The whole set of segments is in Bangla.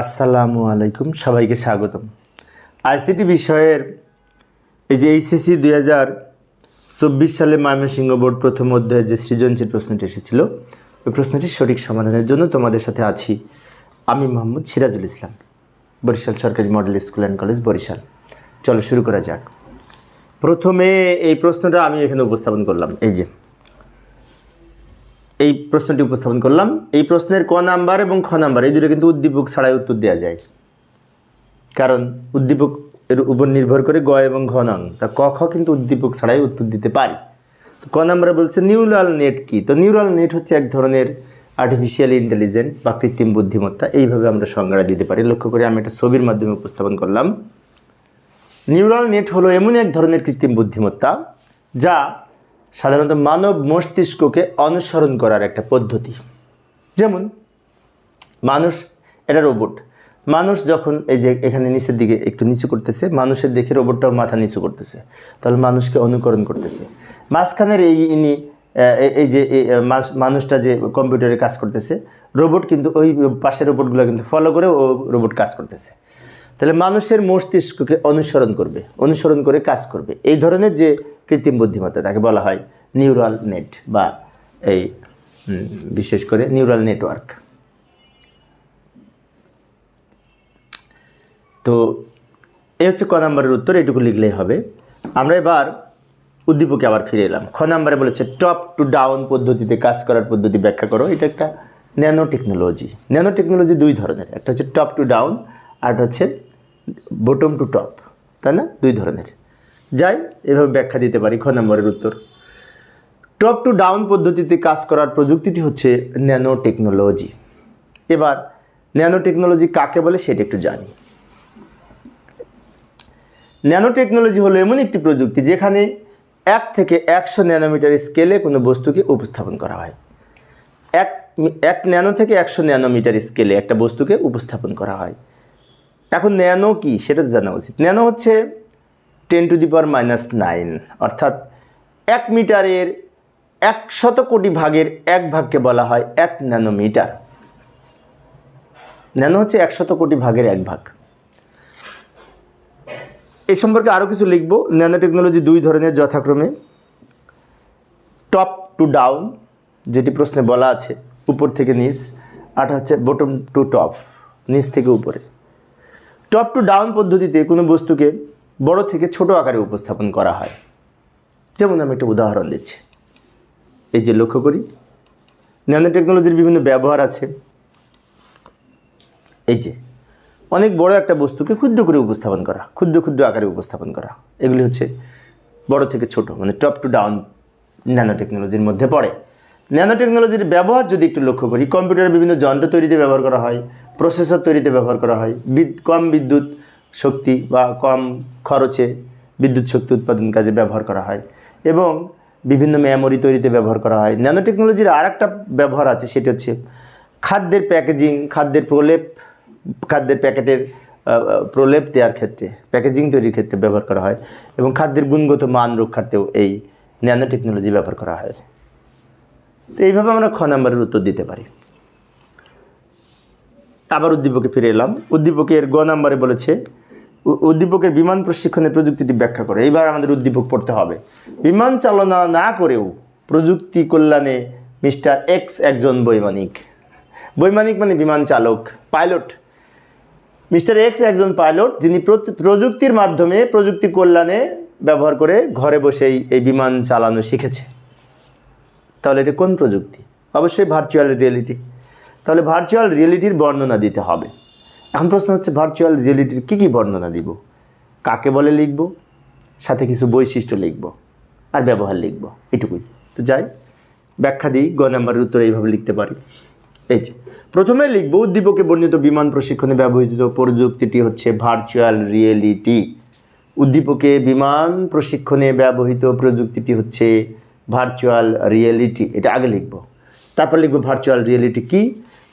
আসসালামু আলাইকুম, সবাইকে স্বাগতম। আইসিটি বিষয়ের এই যে এইচএসসি দুই হাজার চব্বিশ সালে ময়মনসিংহ বোর্ড প্রথম অধ্যায়ে যে সৃজনশীল প্রশ্নটি এসেছিল, ওই প্রশ্নটির সঠিক সমাধানের জন্য তোমাদের সাথে আছি আমি মোহাম্মদ সিরাজুল ইসলাম, বরিশাল সরকারি model school and college Barishal. চলো শুরু করা যাক। প্রথমে এই প্রশ্নটা আমি এখানে উপস্থাপন করলাম, এই যে। এই প্রশ্নটি উপস্থাপন করলাম। এই প্রশ্নের ক নাম্বার এবং খ নাম্বার, এই দুটো কিন্তু উদ্দীপক ছাড়াই উত্তর দেওয়া যায়। কারণ উদ্দীপক এর উপর নির্ভর করে গ এবং ঘ নং। তা ক, খ কিন্তু উদ্দীপক ছাড়াই উত্তর দিতে পারি। তো ক নাম্বারে বলছে নিউরাল নেট কি? তো নিউরাল নেট হচ্ছে এক ধরনের আর্টিফিশিয়াল ইন্টেলিজেন্ট বা কৃত্রিম বুদ্ধিমত্তা। এইভাবে আমরা সংজ্ঞা দিতে পারি। লক্ষ্য করে আমি একটা ছবির মাধ্যমে উপস্থাপন করলাম। নিউরাল নেট হলো এমন এক ধরনের কৃত্রিম বুদ্ধিমত্তা যা সাধারণত মানব মস্তিষ্ককে অনুসরণ করার একটা পদ্ধতি। যেমন, মানুষ এটা রোবট। মানুষ যখন এই যে এখানে নিচের দিকে একটু নিচু করতেছে, মানুষের দেখে রোবটটাও মাথা নিচু করতেছে। তাহলে মানুষকে অনুকরণ করতেছে। মাঝখানের এই ইনি এই- যে মানুষটা যে কম্পিউটারে কাজ করতেছে, রোবট কিন্তু ওই পাশের রোবটগুলো কিন্তু ফলো করে ও রোবট কাজ করতেছে। তাহলে মানুষের মস্তিষ্ককে অনুসরণ করবে, অনুসরণ করে কাজ করবে। এই ধরনের যে কৃত্রিম বুদ্ধিমত্তা তাকে বলা হয় নিউরাল নেট বা এই বিশেষ করে নিউরাল নেটওয়ার্ক তো এই হচ্ছে ক নাম্বারের উত্তর, এটুকু লিখলেই হবে। আমরা এবার উদ্দীপকে আবার ফিরে এলাম। খ নাম্বারে বলেছে টপ টু ডাউন পদ্ধতিতে কাজ করার পদ্ধতি ব্যাখ্যা করো। এটা একটা ন্যানো টেকনোলজি ন্যানো টেকনোলজি দুই ধরনের। একটা হচ্ছে টপ টু ডাউন আর হচ্ছে বটম টু টপ তাই না? দুই ধরনের। যাই, এভাবে ব্যাখ্যা দিতে পারি খ নম্বরের উত্তর। টপ টু ডাউন পদ্ধতিতে কাজ করার প্রযুক্তিটি হচ্ছে ন্যানো টেকনোলজি এবার ন্যানো টেকনোলজি কাকে বলে সেটা একটু জানি। ন্যানো টেকনোলজি হলো এমন একটি প্রযুক্তি যেখানে এক থেকে একশো ন্যানোমিটার স্কেলে কোনো বস্তুকে উপস্থাপন করা হয়। এক এক ন্যানো থেকে একশো ন্যানোমিটার স্কেলে একটা বস্তুকে উপস্থাপন করা হয়। এখন ন্যানো কি সেটা জানা উচিত। ন্যানো হচ্ছে ten to the power minus nine, অর্থাৎ এক মিটারের একশত কোটি ভাগের এক ভাগকে বলা হয় এক ন্যানোমিটার। ন্যানো হচ্ছে একশত কোটি ভাগের এক ভাগ। এই সম্পর্কে আরও কিছু লিখব। ন্যানো টেকনোলজি দুই ধরনের যথাক্রমে। টপ টু ডাউন, যেটি প্রশ্নে বলা আছে, উপর থেকে নিচ আরটা হচ্ছে বটম টু টপ, নিচ থেকে উপরে। টপ টু ডাউন পদ্ধতিতে কোনো বস্তুকে বড় থেকে ছোট আকারে উপস্থাপন করা হয়। যেমন আমি একটা উদাহরণ দিচ্ছি। এই যে লক্ষ্য করি ন্যানো টেকনোলজির বিভিন্ন ব্যবহার আছে। এই যে, অনেক বড় একটা বস্তুকে ক্ষুদ্র করে উপস্থাপন করা, ক্ষুদ্র ক্ষুদ্র আকারে উপস্থাপন করা। এগুলি হচ্ছে বড় থেকে ছোট মানে টপ টু ডাউন ন্যানো টেকনোলজির মধ্যে পড়ে। ন্যানো টেকনোলজির ব্যবহার যদি একটু লক্ষ্য করি কম্পিউটারের বিভিন্ন যন্ত্র তৈরিতে ব্যবহার করা হয় প্রসেসর তৈরিতে ব্যবহার করা হয় কম বিদ্যুৎ শক্তি বা কম খরচে বিদ্যুৎ শক্তি উৎপাদন কাজে ব্যবহার করা হয়। এবং বিভিন্ন মেমোরি তৈরিতে ব্যবহার করা হয়। ন্যানো টেকনোলজির আর একটা ব্যবহার আছে, সেটি হচ্ছে খাদ্যের প্যাকেজিং খাদ্যের প্রলেপ, খাদ্যের প্যাকেটের প্রলেপ দেওয়ার ক্ষেত্রে প্যাকেজিং তৈরির ক্ষেত্রে ব্যবহার করা হয় এবং খাদ্যের গুণগত মান রক্ষার্থেও এই ন্যানো টেকনোলজি ব্যবহার করা হয়। তো এইভাবে আমরা খ নাম্বারের উত্তর দিতে পারি। আবার উদ্দীপকে ফিরে এলাম। উদ্দীপকের গ নাম্বারে বলেছে উদ্দীপকের বিমান প্রশিক্ষণের প্রযুক্তিটি ব্যাখ্যা করে। এইবার আমাদের উদ্দীপক পড়তে হবে। বিমান চালনা না করেও প্রযুক্তি কল্যাণে মিস্টার এক্স একজন বৈমানিক। বৈমানিক মানে বিমান চালক, পাইলট। মিস্টার এক্স একজন পাইলট, যিনি প্রযুক্তির মাধ্যমে প্রযুক্তি কল্যাণে ব্যবহার করে ঘরে বসেই এই বিমান চালানো শিখেছে। তাহলে এটা কোন প্রযুক্তি? অবশ্যই ভার্চুয়াল রিয়েলিটি তাহলে ভার্চুয়াল রিয়েলিটির বর্ণনা দিতে হবে। এখন প্রশ্ন হচ্ছে ভার্চুয়াল রিয়েলিটির কী কী বর্ণনা দিব? কাকে বলে লিখব? সাথে কিছু বৈশিষ্ট্য লিখব আর ব্যবহার লিখব, এটুকুই। তো যাই, ব্যাখ্যা দিই, গ নাম্বারের উত্তর এইভাবে লিখতে পারি। এই যে, প্রথমে লিখব, উদ্দীপকে বর্ণিত বিমান প্রশিক্ষণে ব্যবহৃত প্রযুক্তিটি হচ্ছে ভার্চুয়াল রিয়েলিটি উদ্দীপকে বিমান প্রশিক্ষণে ব্যবহৃত প্রযুক্তিটি হচ্ছে ভার্চুয়াল রিয়েলিটি এটা আগে লিখব। তারপর লিখব ভার্চুয়াল রিয়েলিটি কি?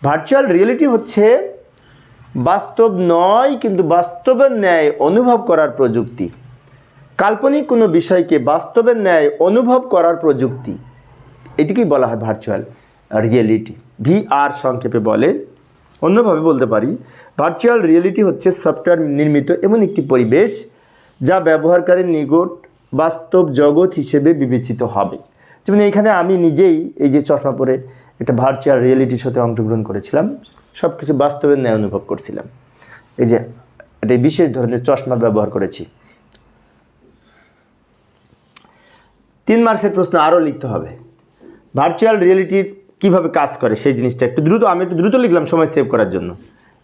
ভার্চুয়াল রিয়েলিটি হচ্ছে বাস্তব নয়, কিন্তু বাস্তবের ন্যায় অনুভব করার প্রযুক্তি। কাল্পনিক কোনো বিষয়কে বাস্তবের ন্যায় অনুভব করার প্রযুক্তি। এটিকেই বলা হয় ভার্চুয়াল রিয়েলিটি ভি আর সংক্ষেপে বলে, অন্যভাবে বলতে পারি ভার্চুয়াল রিয়েলিটি হচ্ছে সফটওয়্যার নির্মিত এমন একটি পরিবেশ যা ব্যবহারকারীর নিকট বাস্তব জগৎ হিসেবে বিবেচিত হবে। যেমন এখানে আমি নিজেই এই যে চশমা পরে একটা ভার্চুয়াল রিয়েলিটির সাথে অংশগ্রহণ করেছিলাম। সব কিছু বাস্তবের ন্যায় অনুভব করছিলাম। এই যে, একটা বিশেষ ধরনের চশমা ব্যবহার করেছি। তিন মার্কসের প্রশ্ন আরও লিখতে হবে। ভার্চুয়াল রিয়েলিটির কীভাবে কাজ করে, সেই জিনিসটা একটু দ্রুত, আমি একটু দ্রুত লিখলাম সময় সেভ করার জন্য।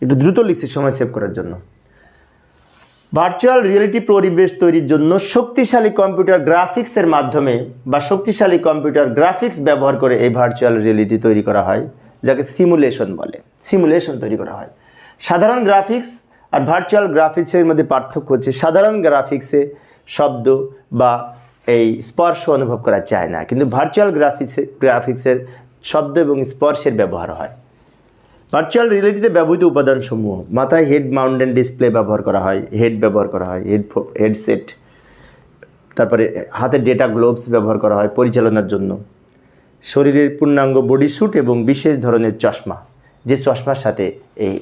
একটু দ্রুত লিখছি, সময় সেভ করার জন্য। ভার্চুয়াল রিয়েলিটি পরিবেশ তৈরির জন্য শক্তিশালী কম্পিউটার গ্রাফিক্সের মাধ্যমে বা শক্তিশালী কম্পিউটার গ্রাফিক্স ব্যবহার করে এই ভার্চুয়াল রিয়েলিটি তৈরি করা হয়। যাকে সিমুলেশন বলে। সিমুলেশন তৈরি করা হয়। সাধারণ গ্রাফিক্স আর ভার্চুয়াল গ্রাফিক্সের মধ্যে পার্থক্য হচ্ছে, সাধারণ গ্রাফিক্সে শব্দ বা এই স্পর্শ অনুভব করা যায় না। কিন্তু ভার্চুয়াল গ্রাফিক্সে গ্রাফিক্সের শব্দ এবং স্পর্শের ব্যবহার হয়। ভার্চুয়াল রিয়েলিটিতে ব্যবহৃত উপাদানসমূহ, মাথায় হেড মাউন্টেন ডিসপ্লে ব্যবহার করা হয় হেড ব্যবহার করা হয় হেড হেডসেট তারপরে হাতে ডেটা গ্লোভস ব্যবহার করা হয় পরিচালনার জন্য। শরীরের পূর্ণাঙ্গ বডি স্যুট এবং বিশেষ ধরনের চশমা। যে চশমার সাথে এই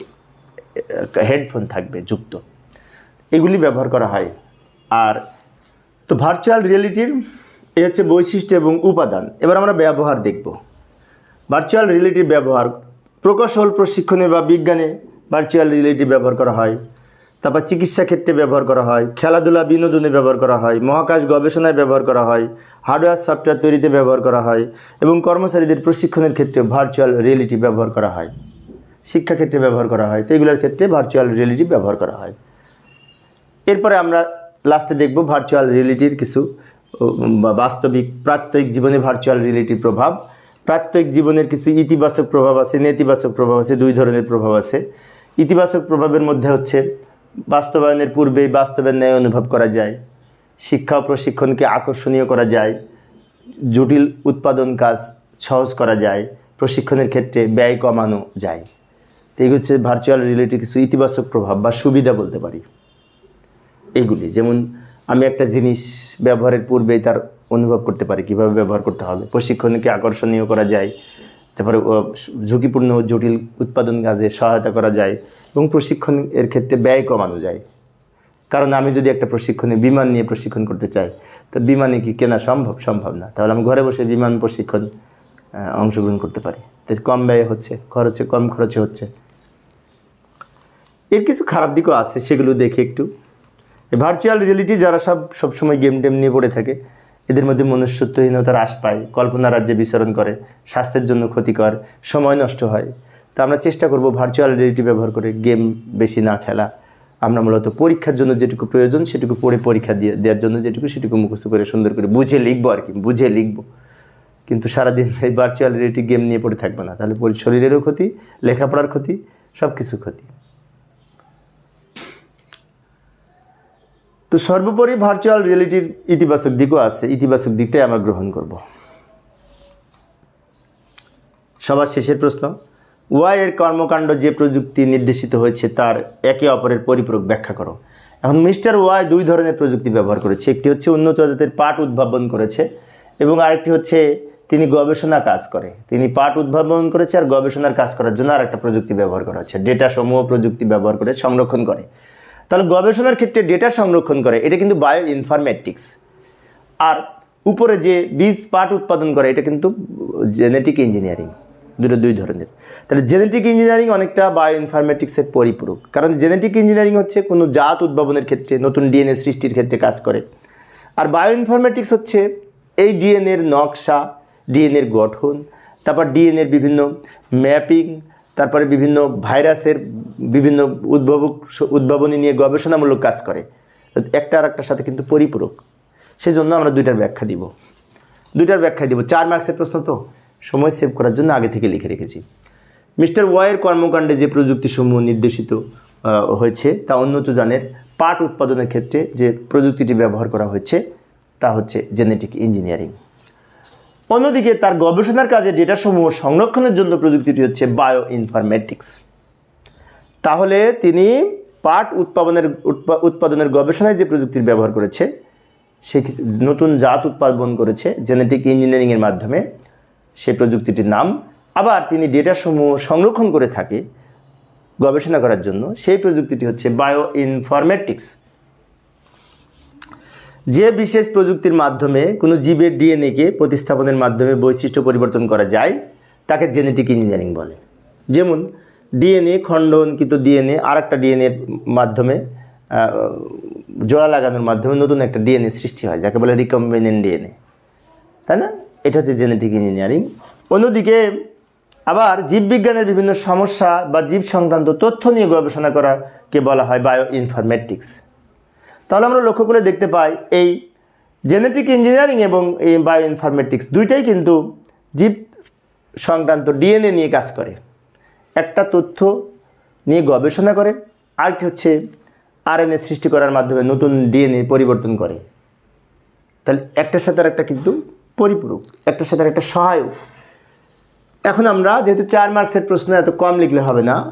হেডফোন থাকবে, যুক্ত। এগুলি ব্যবহার করা হয়। আর তো ভার্চুয়াল রিয়েলিটির এই হচ্ছে বৈশিষ্ট্য এবং উপাদান। এবার আমরা ব্যবহার দেখব। ভার্চুয়াল রিয়েলিটির ব্যবহার প্রকৌশল, প্রশিক্ষণে বা বিজ্ঞানে ভার্চুয়াল রিয়েলিটি ব্যবহার করা হয়। তারপর চিকিৎসা ক্ষেত্রে ব্যবহার করা হয়, খেলাধুলা বিনোদনে ব্যবহার করা হয়, মহাকাশ গবেষণায় ব্যবহার করা হয় হার্ডওয়্যার সফটওয়্যার তৈরিতে ব্যবহার করা হয় এবং কর্মচারীদের প্রশিক্ষণের ক্ষেত্রে ভার্চুয়াল রিয়েলিটি ব্যবহার করা হয়। শিক্ষাক্ষেত্রে ব্যবহার করা হয়, তো এগুলোর ক্ষেত্রে ভার্চুয়াল রিয়েলিটি ব্যবহার করা হয়। এরপরে আমরা লাস্টে দেখব ভার্চুয়াল রিয়েলিটির কিছু বাস্তবিক প্রাত্যহিক জীবনে ভার্চুয়াল রিয়েলিটির প্রভাব। প্রাত্যহিক জীবনের কিছু ইতিবাচক প্রভাব আছে, নেতিবাচক প্রভাব আছে, দুই ধরনের প্রভাব আছে। ইতিবাচক প্রভাবের মধ্যে হচ্ছে বাস্তবায়নের পূর্বেই বাস্তবের ন্যায় অনুভব করা যায়। শিক্ষা ও প্রশিক্ষণকে আকর্ষণীয় করা যায়। জটিল উৎপাদন কাজ সহজ করা যায়। প্রশিক্ষণের ক্ষেত্রে ব্যয় কমানো যায়। তো এই হচ্ছে ভার্চুয়াল রিয়েলিটির কিছু ইতিবাচক প্রভাব বা সুবিধা বলতে পারি। এগুলি যেমন আমি একটা জিনিস ব্যবহারের পূর্বেই তার অনুভব করতে পারি, কীভাবে ব্যবহার করতে হবে। প্রশিক্ষণকে আকর্ষণীয় করা যায়। তারপরে ঝুঁকিপূর্ণ জটিল উৎপাদন কাজে সহায়তা করা যায় এবং প্রশিক্ষণ এর ক্ষেত্রে ব্যয় কমানো যায়। কারণ আমি যদি একটা প্রশিক্ষণে বিমান নিয়ে প্রশিক্ষণ করতে চাই, তো বিমানে কি কেনা সম্ভব? সম্ভব না। তাহলে আমি ঘরে বসে বিমান প্রশিক্ষণ অংশগ্রহণ করতে পারি। তো কম ব্যয় হচ্ছে, খরচে, কম খরচে হচ্ছে। এর কিছু খারাপ দিকও আছে, সেগুলো দেখে একটু। ভার্চুয়াল রিয়েলিটি যারা সব, সবসময় গেম টেম নিয়ে পড়ে থাকে এদের মধ্যে মনুষ্যত্বহীনতা হ্রাস পায় কল্পনা রাজ্যে বিচরণ করে, স্বাস্থ্যের জন্য ক্ষতিকর, সময় নষ্ট হয়। তা আমরা চেষ্টা করব ভার্চুয়াল রিয়েলিটি ব্যবহার করে গেম বেশি না খেলা। আমরা মূলত পরীক্ষার জন্য যেটুকু প্রয়োজন, সেটুকু পড়ে পরীক্ষা দিয়ে, দেওয়ার জন্য যেটুকু, সেটুকু মুখস্থ করে সুন্দর করে বুঝে লিখব আর কি, বুঝে লিখব। কিন্তু সারাদিন এই ভার্চুয়াল রিয়েলিটি গেম নিয়ে পড়ে থাকব না। তাহলে শরীরেরও ক্ষতি, লেখাপড়ার ক্ষতি সব কিছু ক্ষতি। তো সর্বোপরি ভার্চুয়াল রিয়েলিটির ইতিবাচক দিকও আছে, ইতিবাচক দিকটাই আমরা গ্রহণ করব। সবার শেষের প্রশ্ন ওয়াই এর কর্মকাণ্ড যে প্রযুক্তি নির্দেশিত হয়েছে তার একে অপরের পরিপূরক ব্যাখ্যা করো। এখন মিস্টার ওয়াই দুই ধরনের প্রযুক্তি ব্যবহার করেছে, একটি হচ্ছে উন্নত জাতের পাট উদ্ভাবন করেছে এবং আরেকটি হচ্ছে তিনি গবেষণা কাজ করে। তিনি পাট উদ্ভাবন করেছে আর গবেষণার কাজ করার জন্য আর একটা প্রযুক্তি ব্যবহার করা হচ্ছে। ডেটা সমূহ প্রযুক্তি ব্যবহার করে সংরক্ষণ করে। তাহলে গবেষণার ক্ষেত্রে ডেটা সংরক্ষণ করে, এটা কিন্তু বায়ো ইনফরমেটিক্স আর উপরে যে বীজ পাট উৎপাদন করে, এটা কিন্তু জেনেটিক ইঞ্জিনিয়ারিং দুটো দুই ধরনের। তাহলে জেনেটিক ইঞ্জিনিয়ারিং অনেকটা বায়ো ইনফরমেটিক্সের পরিপূরক। কারণ জেনেটিক ইঞ্জিনিয়ারিং হচ্ছে কোনো জাত উদ্ভাবনের ক্ষেত্রে, নতুন ডিএনএ সৃষ্টির ক্ষেত্রে কাজ করে। আর বায়ো ইনফরমেটিক্স হচ্ছে এই ডিএনএর নকশা ডিএনএর গঠন, তারপর ডিএনএর বিভিন্ন ম্যাপিং তারপরে বিভিন্ন ভাইরাসের বিভিন্ন উদ্ভাবক, উদ্ভাবনী নিয়ে গবেষণামূলক কাজ করে। একটা আর একটার সাথে কিন্তু পরিপূরক। সেজন্য আমরা দুইটার ব্যাখ্যা দিব। দুইটার ব্যাখ্যা দিব। চার মার্কসের প্রশ্ন তো। সময় সেভ করার জন্য আগে থেকে লিখে রেখেছি। মিস্টার ওয়াইয়ের কর্মকাণ্ডে যে প্রযুক্তিসমূহ নির্দেশিত হয়েছে, তা উন্নত জানের পাট উৎপাদনের ক্ষেত্রে যে প্রযুক্তিটি ব্যবহার করা হয়েছে, তা হচ্ছে জেনেটিক ইঞ্জিনিয়ারিং অন্যদিকে তার গবেষণার কাজে ডেটাসমূহ সংরক্ষণের জন্য প্রযুক্তিটি হচ্ছে বায়ো ইনফরমেটিক্স তাহলে তিনি পাট উৎপাদনের উৎপাদনের গবেষণায় যে প্রযুক্তির ব্যবহার করেছে, সে নতুন জাত উৎপাদন করেছে জেনেটিক ইঞ্জিনিয়ারিংয়ের মাধ্যমে সেই প্রযুক্তিটির নাম। আবার তিনি ডেটাসমূহ সংরক্ষণ করে থাকে গবেষণা করার জন্য, সেই প্রযুক্তিটি হচ্ছে বায়ো ইনফরমেটিক্স যে বিশেষ প্রযুক্তির মাধ্যমে কোনো জীবের ডিএনএকে প্রতিস্থাপনের মাধ্যমে বৈশিষ্ট্য পরিবর্তন করা যায়, তাকে জেনেটিক ইঞ্জিনিয়ারিং বলে। যেমন ডিএনএ খণ্ডনকৃত ডিএনএ আর একটা ডিএনএর মাধ্যমে জোড়া লাগানোর মাধ্যমে নতুন একটা ডিএনএ সৃষ্টি হয়, যাকে বলে রিকম্বিনেন্ট ডিএনএ তাই না? এটা হচ্ছে জেনেটিক ইঞ্জিনিয়ারিং অন্যদিকে আবার জীববিজ্ঞানের বিভিন্ন সমস্যা বা জীব সংক্রান্ত তথ্য নিয়ে গবেষণা করাকে বলা হয় বায়ো ইনফরমেটিক্স তাহলে আমরা লক্ষ্য করে দেখতে পাই, এই জেনেটিক ইঞ্জিনিয়ারিং এবং এই বায়ো ইনফরমেটিক্স দুইটাই কিন্তু জীব সংক্রান্ত ডিএনএ নিয়ে কাজ করে। একটা তথ্য নিয়ে গবেষণা করে, আরেকটি হচ্ছে আরএনএ সৃষ্টি করার মাধ্যমে নতুন ডিএনএ পরিবর্তন করে। তাহলে একটার সাথে একটা কিন্তু পরিপূরক, একটার সাথে একটা সহায়ক। এখন আমরা যেহেতু চার মার্কসের প্রশ্ন এত কম লিখলে হবে না,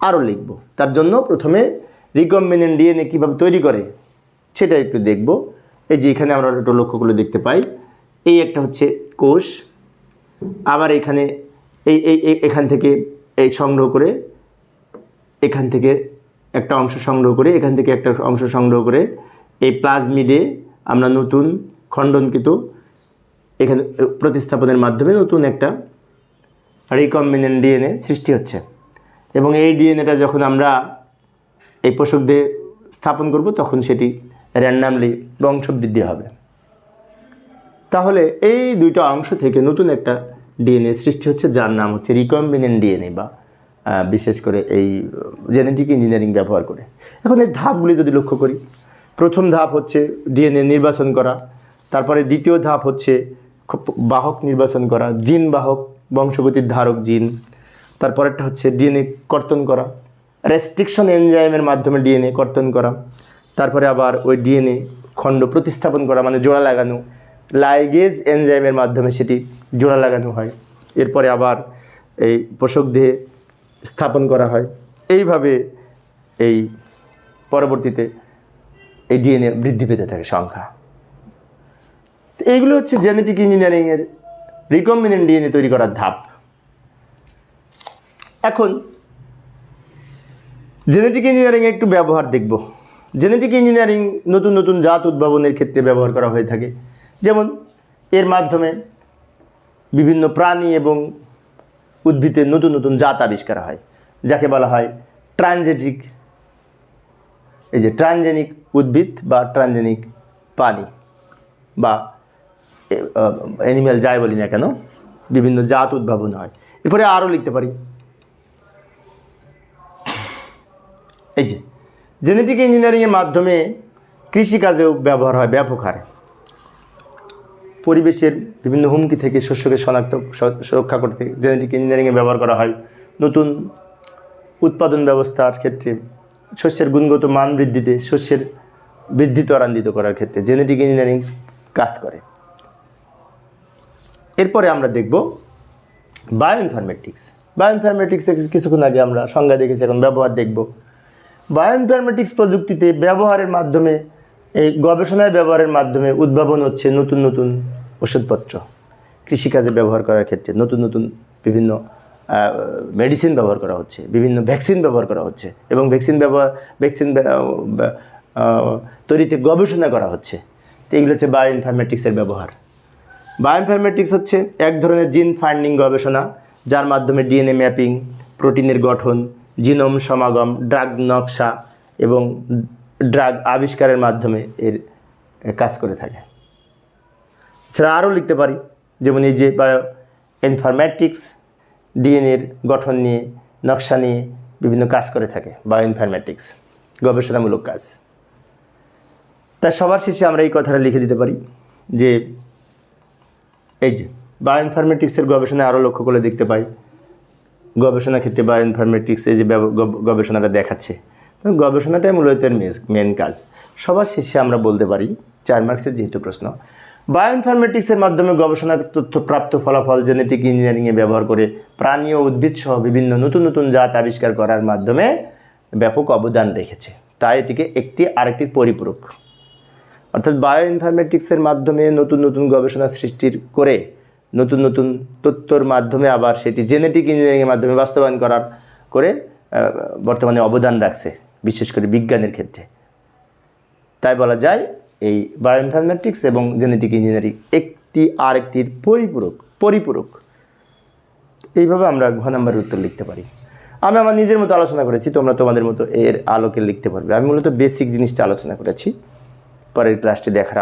আরও লিখব। তার জন্য প্রথমে রিকম্বিনেন্ট ডিএনএ কীভাবে তৈরি করে, সেটা একটু দেখব। এই যে এখানে আমরা একটু লক্ষ্যগুলো দেখতে পাই। এই একটা হচ্ছে কোষ, আবার এখানে এই- এখান থেকে এই সংগ্রহ করে এখান থেকে একটা অংশ সংগ্রহ করে, এখান থেকে একটা অংশ সংগ্রহ করে এই প্লাজমিডে আমরা নতুন খণ্ডনকৃত এখানে প্রতিস্থাপনের মাধ্যমে নতুন একটা রিকম্বিনেন্ট ডিএনএ সৃষ্টি হচ্ছে। এবং এই ডিএনএটা যখন আমরা এই পোষকদের স্থাপন করব, তখন সেটি র্যান্ডামলি বংশবৃদ্ধি হবে। তাহলে এই দুইটা অংশ থেকে নতুন একটা ডিএনএ সৃষ্টি হচ্ছে, যার নাম হচ্ছে রিকম্বিনেন্ট ডিএনএ বা বিশেষ করে এই জেনেটিক ইঞ্জিনিয়ারিং ব্যবহার করে। এখন এই ধাপগুলি যদি লক্ষ্য করি, প্রথম ধাপ হচ্ছে ডিএনএ নির্বাচন করা, তারপরে দ্বিতীয় ধাপ হচ্ছে বাহক নির্বাচন করা জিন বাহক, বংশগতির ধারক জিন তারপরেরটা হচ্ছে ডিএনএ কর্তন করা রেস্ট্রিকশন এনজাইমের মাধ্যমে ডিএনএ কর্তন করা, তারপরে আবার ওই ডিএনএ খণ্ড প্রতিস্থাপন করা মানে জোড়া লাগানো লাইগেজ এনজাইমের মাধ্যমে সেটি জোড়া লাগানো হয়। এরপরে আবার এই পোষক দেহে স্থাপন করা হয়। এইভাবে এই পরবর্তীতে এই ডিএনএ বৃদ্ধি পেতে থাকে সংখ্যা। এইগুলো হচ্ছে জেনেটিক ইঞ্জিনিয়ারিংয়ের রিকম্বিনেন্ট ডিএনএ তৈরি করার ধাপ। এখন জেনেটিক ইঞ্জিনিয়ারিংয়ে একটু ব্যবহার দেখব। জেনেটিক ইঞ্জিনিয়ারিং নতুন নতুন জাত উদ্ভাবনের ক্ষেত্রে ব্যবহার করা হয়ে থাকে। যেমন এর মাধ্যমে বিভিন্ন প্রাণী এবং উদ্ভিদের নতুন নতুন জাত আবিষ্কার হয়, যাকে বলা হয় ট্রানজেটিক এই যে ট্রানজেনিক উদ্ভিদ বা ট্রানজেনিক প্রাণী বা অ্যানিম্যাল যাই বলি না কেন, বিভিন্ন জাত উদ্ভাবন হয়। এরপরে আরও লিখতে পারি। এই যে জেনেটিক ইঞ্জিনিয়ারিংয়ের মাধ্যমে কৃষিকাজেও ব্যবহার হয় ব্যাপক হারে। পরিবেশের বিভিন্ন হুমকি থেকে শস্যকে শনাক্ত সুরক্ষা করতে জেনেটিক ইঞ্জিনিয়ারিংয়ে ব্যবহার করা হয়। নতুন উৎপাদন ব্যবস্থার ক্ষেত্রে শস্যের গুণগত মান বৃদ্ধিতে শস্যের বৃদ্ধি ত্বরান্বিত করার ক্ষেত্রে জেনেটিক ইঞ্জিনিয়ারিং কাজ করে। এরপরে আমরা দেখব বায়োইনফরমেটিক্স বায়োইনফরমেটিক্সে কিছুক্ষণ আগে আমরা সংজ্ঞা দেখেছি, এখন ব্যবহার দেখব। বায়োইনফরমেটিক্স প্রযুক্তিতে ব্যবহারের মাধ্যমে, এই গবেষণায় ব্যবহারের মাধ্যমে উদ্ভাবন হচ্ছে নতুন নতুন ওষুধপত্র কৃষিকাজে ব্যবহার করার ক্ষেত্রে নতুন নতুন বিভিন্ন মেডিসিন ব্যবহার করা হচ্ছে, বিভিন্ন ভ্যাকসিন ব্যবহার করা হচ্ছে এবং ভ্যাকসিন ব্যবহার ভ্যাকসিন তৈরিতে গবেষণা করা হচ্ছে। তো এগুলো হচ্ছে বায়ো ইনফরমেটিক্সের ব্যবহার। বায়োইনফরমেটিক্স হচ্ছে এক ধরনের জিন ফাইন্ডিং গবেষণা, যার মাধ্যমে ডিএনএ ম্যাপিং প্রোটিনের গঠন জিনোম সমাগম ড্রাগ নকশা এবং ড্রাগ আবিষ্কারের মাধ্যমে এর কাজ করে থাকে। এছাড়া আরও লিখতে পারি, যেমন এই যে বায়ো ইনফরমেটিক্স ডিএনএর গঠন নিয়ে, নকশা নিয়ে বিভিন্ন কাজ করে থাকে বায়ো ইনফরমেটিক্স গবেষণামূলক কাজ। তাই সবার শেষে আমরা এই কথাটা লিখে দিতে পারি যে, এই যে বায়োইনফরমেটিক্সের গবেষণায় আরও লক্ষ্য করে দেখতে পাই। গবেষণা ক্ষেত্রে বায়োইনফরমেটিক্স এই যে গবেষণাটা দেখাচ্ছে। গবেষণাটাই মূলত মেন কাজ। সবার শেষে আমরা বলতে পারি, চার মার্কসের যেহেতু প্রশ্ন বায়োইনফরমেটিক্সের মাধ্যমে গবেষণার তথ্য প্রাপ্ত ফলাফল জেনেটিক ইঞ্জিনিয়ারিংয়ে ব্যবহার করে প্রাণী ও উদ্ভিদ সহ বিভিন্ন নতুন নতুন জাত আবিষ্কার করার মাধ্যমে ব্যাপক অবদান রেখেছে। তাই এটিকে একটি আরেকটির পরিপূরক। অর্থাৎ বায়ো ইনফরমেটিক্সের মাধ্যমে নতুন নতুন গবেষণা সৃষ্টির করে নতুন নতুন তথ্যর মাধ্যমে আবার সেটি জেনেটিক ইঞ্জিনিয়ারিংয়ের মাধ্যমে বাস্তবায়ন করার করে বর্তমানে অবদান রাখছে, বিশেষ করে বিজ্ঞানের ক্ষেত্রে। তাই বলা যায় এই বায়োইনফরম্যাটিক্স এবং জেনেটিক ইঞ্জিনিয়ারিং একটি আর একটির পরিপূরক পরিপূরক। এইভাবে আমরা ঘ নাম্বারের উত্তর লিখতে পারি। আমি আমার নিজের মতো আলোচনা করেছি, তোমরা তোমাদের মতো এর আলোকে লিখতে পারবে। আমি মূলত বেসিক জিনিসটা আলোচনা করেছি। পরের ক্লাসটি দেখার